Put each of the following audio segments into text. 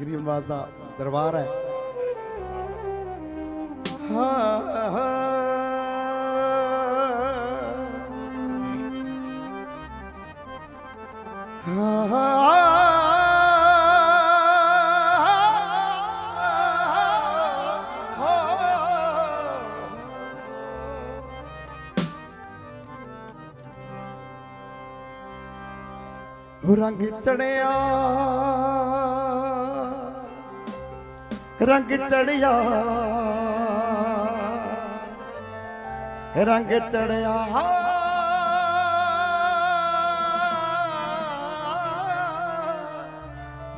ਗਰੀਬ ਨਵਾਜ਼ ਦਾ ਦਰਬਾਰ ਹੈ। ਹਾਂ ਰੰਗ ਚੜਿਆ ਰੰਗ ਚੜਿਆ। ਰੰਗ ਚੜਿਆ।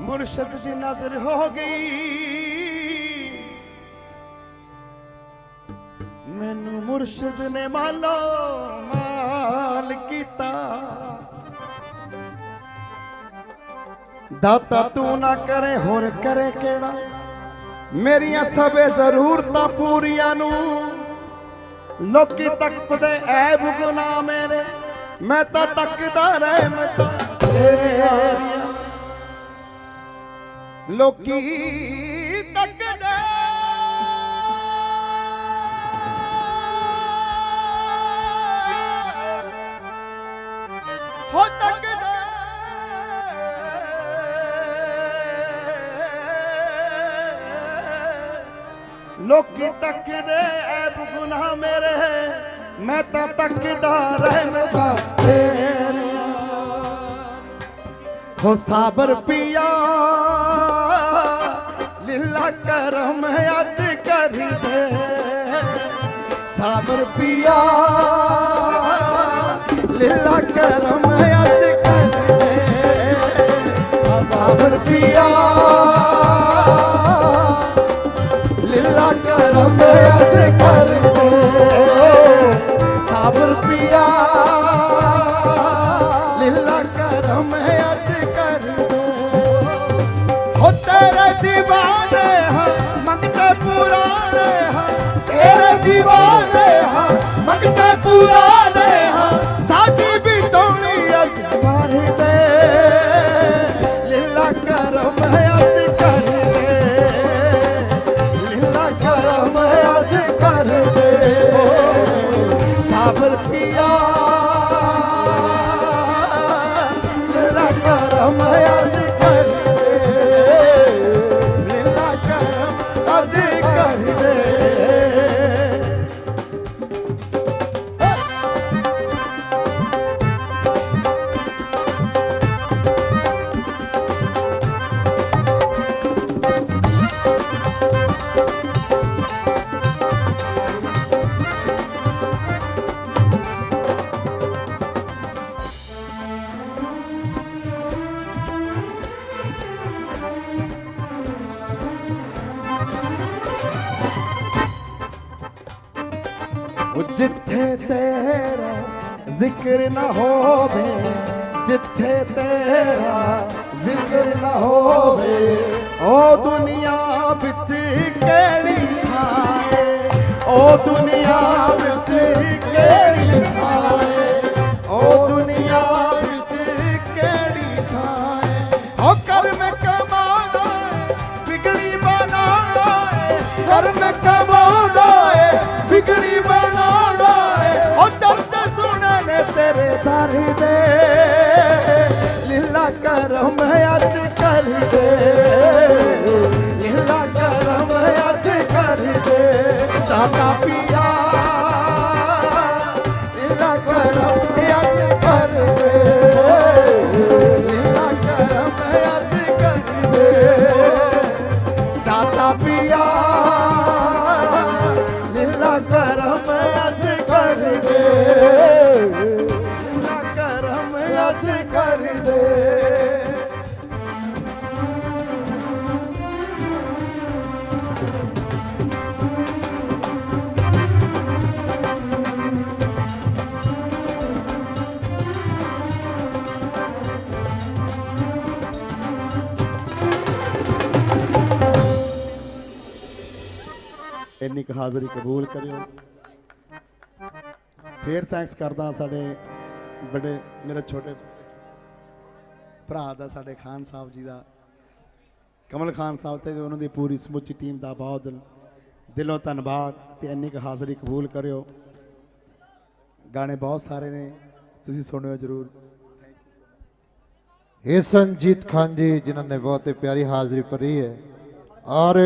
ਮੁਰਸ਼ਦ ਦੀ ਨਜ਼ਰ ਹੋ ਗਈ। ਮੈਨੂੰ ਮੁਰਸ਼ਦ ਨੇ ਮਾਲੋ ਮਾਲ ਕੀਤਾ। ਦਾਤਾ ਤੂੰ ਨਾ ਕਰੇ, ਹੋਰ ਕਰੇ ਕਿਹੜਾ? ਮੇਰੀਆਂ ਸਭੇ ਜ਼ਰੂਰਤਾਂ ਪੂਰੀਆਂ ਨੂੰ। ਲੋਕੀ ਤੱਕਦੇ ਐਬ ਗੁਨਾਹ ਮੇਰੇ, ਮੈਂ ਤਾਂ ਤੱਕਦਾ ਰਹਿਮਤਾਂ ਤੇਰੀਆਂ ਲੋਕੀ ਲੋਕੀ ਤੱਕਦੇ ਐਬ ਗੁਨਾਹ ਮੇਰੇ। ਮੈਂ ਤਾਂ ਤੱਕਦਾ ਰਹਿਮਤਾਂ ਤੇਰੀਆਂ ਹੋ ਸਾਬਰ ਪਿਆ, ਲੀਲਾ ਕਰਮ ਅੱਜ ਕਰੀ ਦੇ ਸਾਬਰ ਪੀਆ, ਲੀਲਾ ਕਰਮ ਅੱਜ ਕਰੀ ਦੇ ਸਾਬਰ ਪੀਆ। ਕਰਮ ਜਿੱਥੇ ਤੇਰਾ ਜ਼ਿਕਰ ਨਾ ਹੋਵੇ, ਜਿੱਥੇ ਤੇਰਾ ਜ਼ਿਕਰ ਨਾ ਹੋਵੇ ਉਹ ਦੁਨੀਆ ਵਿੱਚ ਕਿਹੜੀ ਥਾਂ ਏ? ਉਹ ਦੁਨੀਆ ਵਿੱਚ ਕਿਹੜੀ ਥਾਂ ਲੀਲਾ ਕਰਮ ਅੱਜ ਇੰਨੀ ਕੁ ਹਾਜ਼ਰੀ ਕਬੂਲ ਕਰਿਓ। ਫੇਰ ਥੈਂਕਸ ਕਰਦਾ ਸਾਡੇ ਬੜੇ ਮੇਰੇ ਛੋਟੇ ਭਰਾ ਦਾ, ਸਾਡੇ ਖਾਨ ਸਾਹਿਬ ਜੀ ਦਾ। ਕਮਲ ਖਾਨ ਸਾਹਿਬ ਤੇ ਉਹਨਾਂ ਦੀ ਪੂਰੀ ਸਮੁੱਚੀ ਟੀਮ ਦਾ ਬਹੁਤ ਦਿਲ- ਦਿਲੋਂ ਧੰਨਵਾਦ ਤੇ ਇੰਨੀ ਕੁ ਹਾਜ਼ਰੀ ਕਬੂਲ ਕਰਿਓ। ਗਾਣੇ ਬਹੁਤ ਸਾਰੇ ਨੇ, ਤੁਸੀਂ ਸੁਣਿਓ ਜਰੂਰ। ਇਹ ਸੰਜੀਤ ਖਾਨ ਜੀ, ਜਿਨ੍ਹਾਂ ਨੇ ਬਹੁਤ ਹੀ ਪਿਆਰੀ ਹਾਜ਼ਰੀ ਭਰੀ ਹੈ। ਔਰ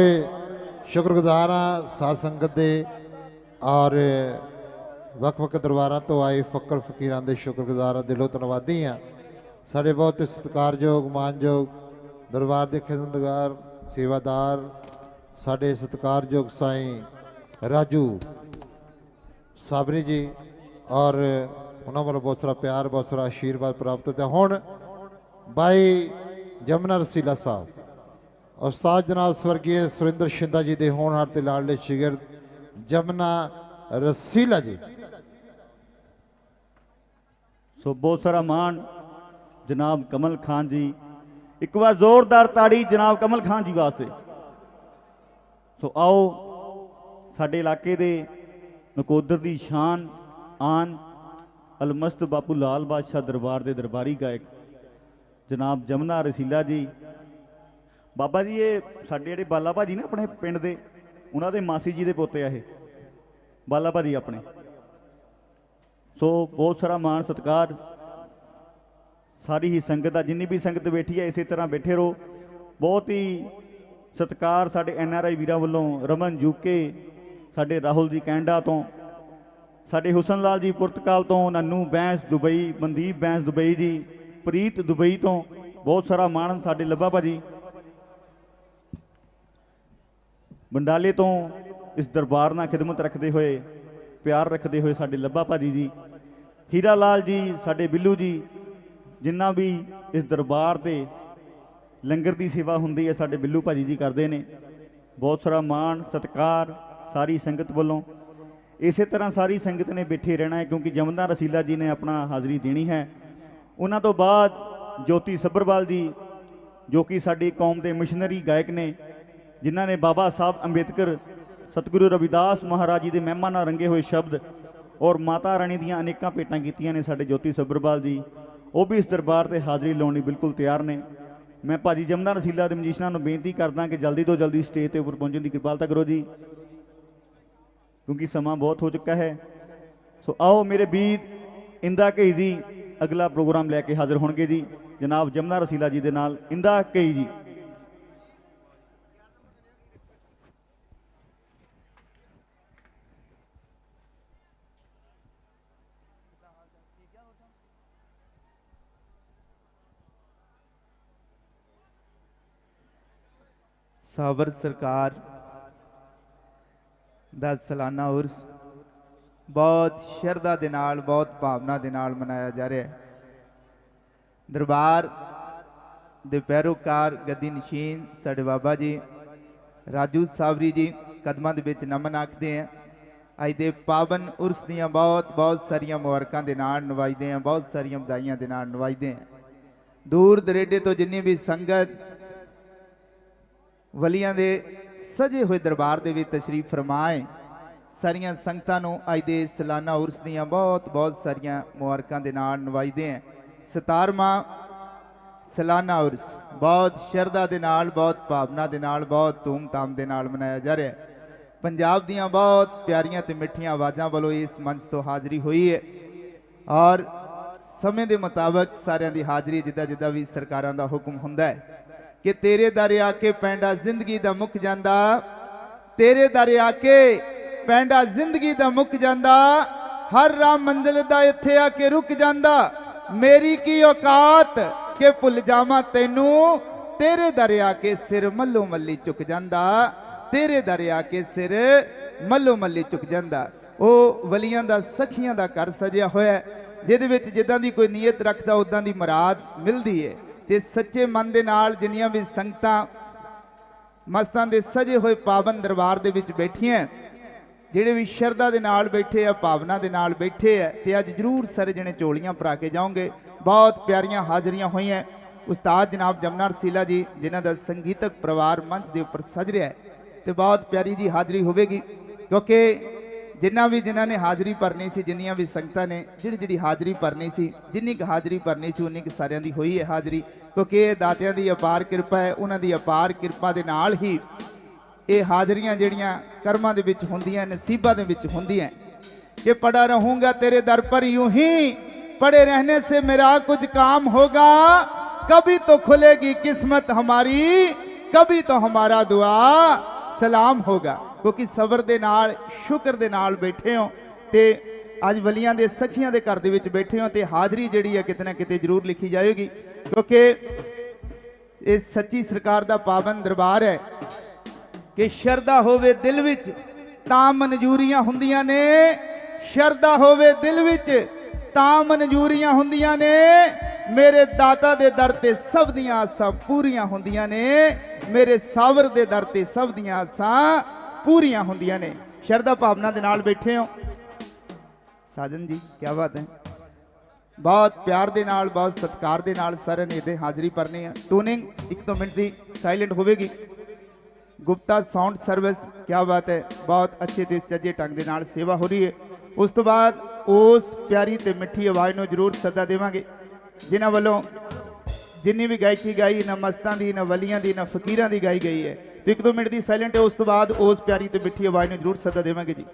ਸ਼ੁਕਰਗੁਜ਼ਾਰ ਹਾਂ ਸਾਧ ਸੰਗਤ ਦੇ ਔਰ ਵੱਖ-ਵੱਖ ਦਰਬਾਰਾਂ ਤੋਂ ਆਏ ਫਕਰ ਫਕੀਰਾਂ ਦੇ ਸ਼ੁਕਰਗੁਜ਼ਾਰ ਹਾਂ, ਦਿਲੋਂ ਧੰਨਵਾਦੀ ਹਾਂ। ਸਾਡੇ ਬਹੁਤ ਸਤਿਕਾਰਯੋਗ, ਮਾਨਯੋਗ ਦਰਬਾਰ ਦੇ ਖਿਦਮਤਗਾਰ, ਸੇਵਾਦਾਰ, ਸਾਡੇ ਸਤਿਕਾਰਯੋਗ ਸਾਈਂ ਰਾਜੂ ਸਾਬਰੀ ਜੀ ਔਰ ਉਹਨਾਂ ਵੱਲੋਂ ਬਹੁਤ ਸਾਰਾ ਪਿਆਰ, ਬਹੁਤ ਸਾਰਾ ਆਸ਼ੀਰਵਾਦ ਪ੍ਰਾਪਤ ਹੋਇਆ। ਹੁਣ ਬਾਈ ਜਮਨਾ ਰਸੀਲਾ ਸਾਹਿਬ। ਉਸਤਾਦ ਜਨਾਬ ਸਵਰਗੀ ਸੁਰਿੰਦਰ ਸ਼ਿੰਦਾ ਜੀ ਦੇ ਹੋਣਹਾਰ ਤੇ ਲਾਡਲੇ ਸ਼ਿਗਰ ਜਮਨਾ ਰਸੀਲਾ ਜੀ। ਸੋ ਬਹੁਤ ਸਾਰਾ ਮਾਣ ਜਨਾਬ ਕਮਲ ਖਾਨ ਜੀ। ਇੱਕ ਵਾਰ ਜ਼ੋਰਦਾਰ ਤਾੜੀ ਜਨਾਬ ਕਮਲ ਖਾਨ ਜੀ ਵਾਸਤੇ। ਸੋ ਆਓ ਸਾਡੇ ਇਲਾਕੇ ਦੇ ਨਕੋਦਰ ਦੀ ਸ਼ਾਨ ਆਨ ਅਲਮਸਤ ਬਾਪੂ ਲਾਲ ਬਾਦਸ਼ਾਹ ਦਰਬਾਰ ਦੇ ਦਰਬਾਰੀ ਗਾਇਕ ਜਨਾਬ ਜਮਨਾ ਰਸੀਲਾ ਜੀ ਬਾਬਾ ਜੀ, ਇਹ ਸਾਡੇ ਜਿਹੜੇ ਬਾਲਾ ਭਾਜੀ ਨੇ ਆਪਣੇ ਪਿੰਡ ਦੇ, ਉਹਨਾਂ ਦੇ ਮਾਸੀ ਜੀ ਦੇ ਪੋਤੇ ਆ ਇਹ। ਬਾਲਾ ਭਾਜੀ ਆਪਣੇ। ਸੋ ਬਹੁਤ ਸਾਰਾ ਮਾਣ, ਸਤਿਕਾਰ। ਸਾਰੀ ਹੀ ਸੰਗਤ ਆ, ਜਿੰਨੀ ਵੀ ਸੰਗਤ ਬੈਠੀ ਹੈ ਇਸੇ ਤਰ੍ਹਾਂ ਬੈਠੇ ਰਹੋ। ਬਹੁਤ ਹੀ ਸਤਿਕਾਰ ਸਾਡੇ ਐਨ ਆਰ ਆਈ ਵੀਰਾਂ ਵੱਲੋਂ, ਰਮਨ ਜੂਕੇ, ਸਾਡੇ ਰਾਹੁਲ ਜੀ ਕੈਨੇਡਾ ਤੋਂ, ਸਾਡੇ ਹੁਸਨ ਲਾਲ ਜੀ ਪੁਰਤਗਾਲ ਤੋਂ, Nannu Bains Dubai, Mandeep Bains Dubai ji, Preet Dubai ਤੋਂ, ਬਹੁਤ ਸਾਰਾ ਮਾਣ ਸਾਡੇ ਲੱਭਾ ਭਾਜੀ। ਬੰਡਾਲੇ ਤੋਂ ਇਸ ਦਰਬਾਰ ਨਾਲ ਖਿਦਮਤ ਰੱਖਦੇ ਹੋਏ, ਪਿਆਰ ਰੱਖਦੇ ਹੋਏ ਸਾਡੇ ਲੱਭਾ ਭਾਜੀ ਜੀ, ਹੀਰਾ ਲਾਲ ਜੀ, ਸਾਡੇ ਬਿੱਲੂ ਜੀ, ਜਿੰਨਾ ਵੀ ਇਸ ਦਰਬਾਰ ਤੇ ਲੰਗਰ ਦੀ ਸੇਵਾ ਹੁੰਦੀ ਹੈ, ਸਾਡੇ ਬਿੱਲੂ ਭਾਜੀ ਜੀ ਕਰਦੇ ਨੇ। ਬਹੁਤ ਸਾਰਾ ਮਾਣ, ਸਤਿਕਾਰ, ਸਾਰੀ ਸੰਗਤ ਵੱਲੋਂ। ਇਸੇ ਤਰ੍ਹਾਂ ਸਾਰੀ ਸੰਗਤ ਨੇ ਬੈਠੇ ਰਹਿਣਾ ਹੈ, ਕਿਉਂਕਿ ਜਮਨਾ ਰਸੀਲਾ ਜੀ ਨੇ ਆਪਣਾ ਹਾਜ਼ਰੀ ਦੇਣੀ ਹੈ। ਉਹਨਾਂ ਤੋਂ ਬਾਅਦ ਜੋਤੀ ਸੱਭਰਵਾਲ ਜੀ, ਜੋ ਕਿ ਸਾਡੀ ਕੌਮ ਦੇ ਮਿਸ਼ਨਰੀ ਗਾਇਕ ਨੇ ਜਿਨ੍ਹਾਂ ਨੇ ਬਾਬਾ ਸਾਹਿਬ ਅੰਬੇਦਕਰ ਸਤਿਗੁਰੂ ਰਵਿਦਾਸ ਮਹਾਰਾਜ ਜੀ ਦੇ ਮਹਿਮਾ ਨਾਲ ਰੰਗੇ ਹੋਏ ਸ਼ਬਦ ਔਰ ਮਾਤਾ ਰਾਣੀ ਦੀਆਂ ਅਨੇਕਾਂ ਭੇਟਾਂ ਕੀਤੀਆਂ ਨੇ ਸਾਡੇ ਜੋਤੀ ਸੱਭਰਵਾਲ ਜੀ। ਉਹ ਵੀ ਇਸ ਦਰਬਾਰ ਤੇ ਹਾਜ਼ਰੀ ਲਾਉਣ ਲਈ ਬਿਲਕੁਲ ਤਿਆਰ ਨੇ। ਮੈਂ ਭਾਜੀ ਜਮਨਾ ਰਸੀਲਾ ਦੇ ਮਜੀਸ਼ਨਾਂ ਨੂੰ ਬੇਨਤੀ ਕਰਦਾ ਕਿ ਜਲਦੀ ਤੋਂ ਜਲਦੀ ਸਟੇਜ ਤੇ ਉੱਪਰ ਪਹੁੰਚਣ ਦੀ ਕਿਰਪਾਲਤਾ ਕਰੋ ਜੀ। ਕਿਉਂਕਿ ਸਮਾਂ ਬਹੁਤ ਹੋ ਚੁੱਕਾ ਹੈ। ਸੋ ਆਓ ਮੇਰੇ ਵੀਰ ਇੰਦਾ ਕਈ ਜੀ ਅਗਲਾ ਪ੍ਰੋਗਰਾਮ ਲੈ ਕੇ ਹਾਜ਼ਰ ਹੋਣਗੇ ਜੀ। ਜਨਾਬ ਜਮਨਾ ਰਸੀਲਾ ਜੀ ਦੇ ਨਾਲ ਇੰਦਾ ਕਈ ਜੀ। ਸਾਵਰ ਸਰਕਾਰ ਦਾ ਸਾਲਾਨਾ ਉਰਸ ਬਹੁਤ ਸ਼ਰਧਾ ਦੇ ਨਾਲ, ਬਹੁਤ ਭਾਵਨਾ ਦੇ ਨਾਲ ਮਨਾਇਆ ਜਾ ਰਿਹਾ ਹੈ। ਦਰਬਾਰ ਦੇ ਪੈਰੋਕਾਰ ਗੱਦੀ ਨਸ਼ੀਨ ਸਾਡੇ ਬਾਬਾ ਜੀ, ਰਾਜੂ ਸਾਵਰੀ ਜੀ ਕਦਮਾਂ ਦੇ ਵਿੱਚ ਨਮਨ ਆਖਦੇ ਆ। ਅੱਜ ਦੇ ਪਾਵਨ ਉਰਸ ਦੀਆਂ ਬਹੁਤ ਬਹੁਤ ਸਾਰੀਆਂ ਮੁਬਾਰਕਾਂ ਦੇ ਨਾਲ ਨਵਾਜਦੇ ਆ, ਬਹੁਤ ਸਾਰੀਆਂ ਵਧਾਈਆਂ ਦੇ ਨਾਲ ਨਵਾਜਦੇ ਆ। ਦੂਰ ਦਰੇਡੇ ਤੋਂ ਜਿੰਨੀ ਵੀ ਸੰਗਤ ਵਲੀਆਂ ਦੇ ਸਜੇ ਹੋਏ ਦਰਬਾਰ ਦੇ ਵਿੱਚ ਤਸ਼ਰੀਫ ਫਰਮਾਏ। ਸਾਰੀਆਂ ਸੰਗਤਾਂ ਨੂੰ ਅੱਜ ਦੇ ਸਾਲਾਨਾ ਉਰਸ ਦੀਆਂ ਬਹੁਤ ਬਹੁਤ ਸਾਰੀਆਂ ਮੁਬਾਰਕਾਂ ਦੇ ਨਾਲ ਨਵਾਜਦੇ ਹਾਂ। 17ਵਾਂ ਸਾਲਾਨਾ ਉਰਸ, ਬਹੁਤ ਸ਼ਰਧਾ ਦੇ ਨਾਲ, ਬਹੁਤ ਭਾਵਨਾ ਦੇ ਨਾਲ, ਬਹੁਤ ਧੂਮ-ਧਾਮ ਦੇ ਨਾਲ ਮਨਾਇਆ ਜਾ ਰਿਹਾ ਹੈ। ਪੰਜਾਬ ਦੀਆਂ ਬਹੁਤ ਪਿਆਰੀਆਂ ਤੇ ਮਿੱਠੀਆਂ ਆਵਾਜ਼ਾਂ ਵੱਲੋਂ ਇਸ ਮੰਚ ਤੋਂ ਹਾਜ਼ਰੀ ਹੋਈ ਹੈ ਔਰ ਸਮੇਂ ਦੇ ਮੁਤਾਬਕ ਸਾਰਿਆਂ ਦੀ ਹਾਜ਼ਰੀ ਜਿੱਦਾਂ ਜਿੱਦਾਂ ਵੀ ਸਰਕਾਰਾਂ ਦਾ ਹੁਕਮ ਹੁੰਦਾ ਹੈ। ਕਿ ਤੇਰੇ ਦਰ ਆ ਕੇ ਪੈਂਡਾ ਜ਼ਿੰਦਗੀ ਦਾ ਮੁੱਕ ਜਾਂਦਾ। ਤੇਰੇ ਦਰ ਆ ਕੇ ਪੈਂਡਾ ਜ਼ਿੰਦਗੀ ਦਾ ਮੁੱਕ ਜਾਂਦਾ। ਹਰ ਰਾਹ ਮੰਜ਼ਿਲ ਦਾ ਇੱਥੇ ਆ ਕੇ ਰੁਕ ਜਾਂਦਾ। ਮੇਰੀ ਕੀ ਔਕਾਤ ਕਿ ਭੁੱਲ ਜਾਵਾਂ ਤੈਨੂੰ। ਤੇਰੇ ਦਰਿਆ ਕੇ ਸਿਰ ਮੱਲੋ ਮੱਲੀ ਚੁੱਕ ਜਾਂਦਾ। ਤੇਰੇ ਦਰਿਆ ਕੇ ਸਿਰ ਮੱਲੋ ਮੱਲੀ ਚੁੱਕ ਜਾਂਦਾ। ਉਹ ਵਲੀਆਂ ਦਾ, ਸਖੀਆਂ ਦਾ ਘਰ ਸਜਿਆ ਹੋਇਆ ਜਿਹਦੇ ਵਿੱਚ ਜਿੱਦਾਂ ਦੀ ਕੋਈ ਨੀਅਤ ਰੱਖਦਾ ਉਦਾਂ ਦੀ ਮੁਰਾਦ ਮਿਲਦੀ ਹੈ। ਤੇ ਸੱਚੇ ਮਨ ਦੇ ਨਾਲ ਜਿੰਨੀਆਂ ਵੀ ਸੰਗਤਾਂ ਮਸਤਾਂ ਦੇ ਸਜੇ ਹੋਏ ਪਾਵਨ ਦਰਬਾਰ ਦੇ ਵਿੱਚ ਬੈਠੀਆਂ ਜਿਹੜੇ ਵੀ ਸ਼ਰਧਾ ਦੇ ਨਾਲ ਬੈਠੇ ਆ, ਭਾਵਨਾ ਦੇ ਨਾਲ ਬੈਠੇ ਆ, ਤੇ ਅੱਜ ਜਰੂਰ ਸਾਰੇ ਜਣੇ ਚੋਲੀਆਂ ਭਰਾ ਕੇ ਜਾਓਗੇ। ਬਹੁਤ ਪਿਆਰੀਆਂ ਹਾਜ਼ਰੀਆਂ ਹੋਈਆਂ ਉਸਤਾਦ ਜਨਾਬ ਜਮਨਾ ਰਸੀਲਾ ਜੀ, ਜਿਨ੍ਹਾਂ ਦਾ ਸੰਗੀਤਕ ਪਰਿਵਾਰ ਮੰਚ ਦੇ ਉੱਪਰ ਸਜ ਰਿਹਾ ਹੈ, ਤੇ ਬਹੁਤ ਪਿਆਰੀ ਜੀ ਹਾਜ਼ਰੀ ਹੋਵੇਗੀ, ਕਿਉਂਕਿ ਜਿੰਨਾ ਵੀ ਜਿਨ੍ਹਾਂ ਨੇ ਹਾਜ਼ਰੀ ਭਰਨੀ ਸੀ ਜਿੰਨੀਆਂ ਵੀ ਸੰਗਤਾਂ ਨੇ ਜਿਹੜੀ ਜਿਹੜੀ ਹਾਜ਼ਰੀ ਭਰਨੀ ਸੀ ਜਿੰਨੀ ਕੁ ਹਾਜ਼ਰੀ ਭਰਨੀ ਸੀ ਉਨੀ ਕੁ ਸਾਰਿਆਂ ਦੀ ਹੋਈ ਹੈ ਹਾਜ਼ਰੀ ਕਿਉਂਕਿ ਇਹ ਦਾਤਿਆਂ ਦੀ ਅਪਾਰ ਕਿਰਪਾ ਹੈ ਉਹਨਾਂ ਦੀ ਅਪਾਰ ਕਿਰਪਾ ਦੇ ਨਾਲ ਹੀ ਇਹ ਹਾਜ਼ਰੀਆਂ ਜਿਹੜੀਆਂ ਕਰਮਾਂ ਦੇ ਵਿੱਚ ਹੁੰਦੀਆਂ ਨਸੀਬਾਂ ਦੇ ਵਿੱਚ ਹੁੰਦੀਆਂ कि पड़ा रहूंगा तेरे दर पर यूं ही पड़े रहने से मेरा कुछ काम होगा कभी तो खुलेगी किस्मत हमारी कभी तो हमारा दुआ सलाम होगा ਕਿਉਂਕਿ ਸਬਰ ਦੇ ਨਾਲ, ਸ਼ੁਕਰ ਦੇ ਨਾਲ ਬੈਠੇ ਹੋ ਤੇ ਅੱਜ ਵਲੀਆਂ ਦੇ ਸਖੀਆਂ ਦੇ ਘਰ ਦੇ ਵਿੱਚ ਬੈਠੇ ਹੋ ਤੇ ਹਾਜ਼ਰੀ ਜਿਹੜੀ ਹੈ ਕਿਤੇ ਨਾ ਕਿਤੇ ਜ਼ਰੂਰ ਲਿਖੀ ਜਾਏਗੀ। ਕਿਉਂਕਿ ਇਹ ਸੱਚੀ ਸਰਕਾਰ ਦਾ ਪਾਵਨ ਦਰਬਾਰ ਹੈ ਕਿ ਸ਼ਰਧਾ ਹੋਵੇ ਦਿਲ ਵਿੱਚ, ਤਾਂ ਮਨਜ਼ੂਰੀਆਂ ਹੁੰਦੀਆਂ ਨੇ। ਸ਼ਰਧਾ ਹੋਵੇ ਦਿਲ ਵਿੱਚ, ਤਾਂ ਮਨਜ਼ੂਰੀਆਂ ਹੁੰਦੀਆਂ ਨੇ। ਮੇਰੇ ਦਾਤਾ ਦੇ ਦਰ ਤੇ ਸਭ ਦੀਆਂ ਆਸਾਂ ਪੂਰੀਆਂ ਹੁੰਦੀਆਂ ਨੇ। ਮੇਰੇ ਸਾਵਰ ਦੇ ਦਰ ਤੇ ਸਭ ਦੀਆਂ ਆਸਾਂ ਪੂਰੀਆਂ ਹੁੰਦੀਆਂ ਨੇ। ਸ਼ਰਧਾ ਭਾਵਨਾ ਦੇ ਨਾਲ ਬੈਠੇ ਹੋ। ਸਾਜਨ ਜੀ ਕੀ ਬਾਤ ਹੈ। ਬਹੁਤ ਪਿਆਰ ਦੇ ਨਾਲ, ਬਹੁਤ ਸਤਿਕਾਰ ਦੇ ਨਾਲ ਸਾਰਿਆਂ ਨੇ ਇਹਦੇ ਹਾਜ਼ਰੀ ਭਰਨੀ ਹੈ। ਟੂਨਿੰਗ ਇੱਕ ਦੋ ਮਿੰਟ ਦੀ ਸਾਇਲੈਂਟ ਹੋਵੇਗੀ। ਗੁਪਤਾ ਸਾਊਂਡ ਸਰਵਿਸ ਕੀ ਬਾਤ ਹੈ। ਬਹੁਤ ਅੱਛੇ ਤੇ ਸੱਜੇ ਢੰਗ ਦੇ ਨਾਲ ਸੇਵਾ ਹੋ ਰਹੀ ਹੈ। ਉਸ ਤੋਂ ਬਾਅਦ ਉਸ ਪਿਆਰੀ ਤੇ ਮਿੱਠੀ ਆਵਾਜ਼ ਨੂੰ ਜ਼ਰੂਰ ਸੱਦਾ ਦੇਵਾਂਗੇ। ਜਿਨ੍ਹਾਂ ਵੱਲੋਂ ਜਿੰਨੀ ਵੀ ਗਾਇਕੀ ਗਾਈ, ਨਾ ਮਸਤਾਂ ਦੀ, ਨਾ ਵਲੀਆਂ ਦੀ, ਨਾ ਫਕੀਰਾਂ ਦੀ ਗਾਈ ਗਈ ਹੈ। ਇੱਕ ਦੋ ਮਿੰਟ ਦੀ ਸਾਇਲੈਂਟ ਹੈ ਉਸ ਤੋਂ ਬਾਅਦ ਉਸ ਪਿਆਰੀ ਤੇ ਮਿੱਠੀ ਆਵਾਜ਼ ਨੂੰ ਜ਼ਰੂਰ ਸੱਦਾ ਦੇਵਾਂਗੇ ਜੀ।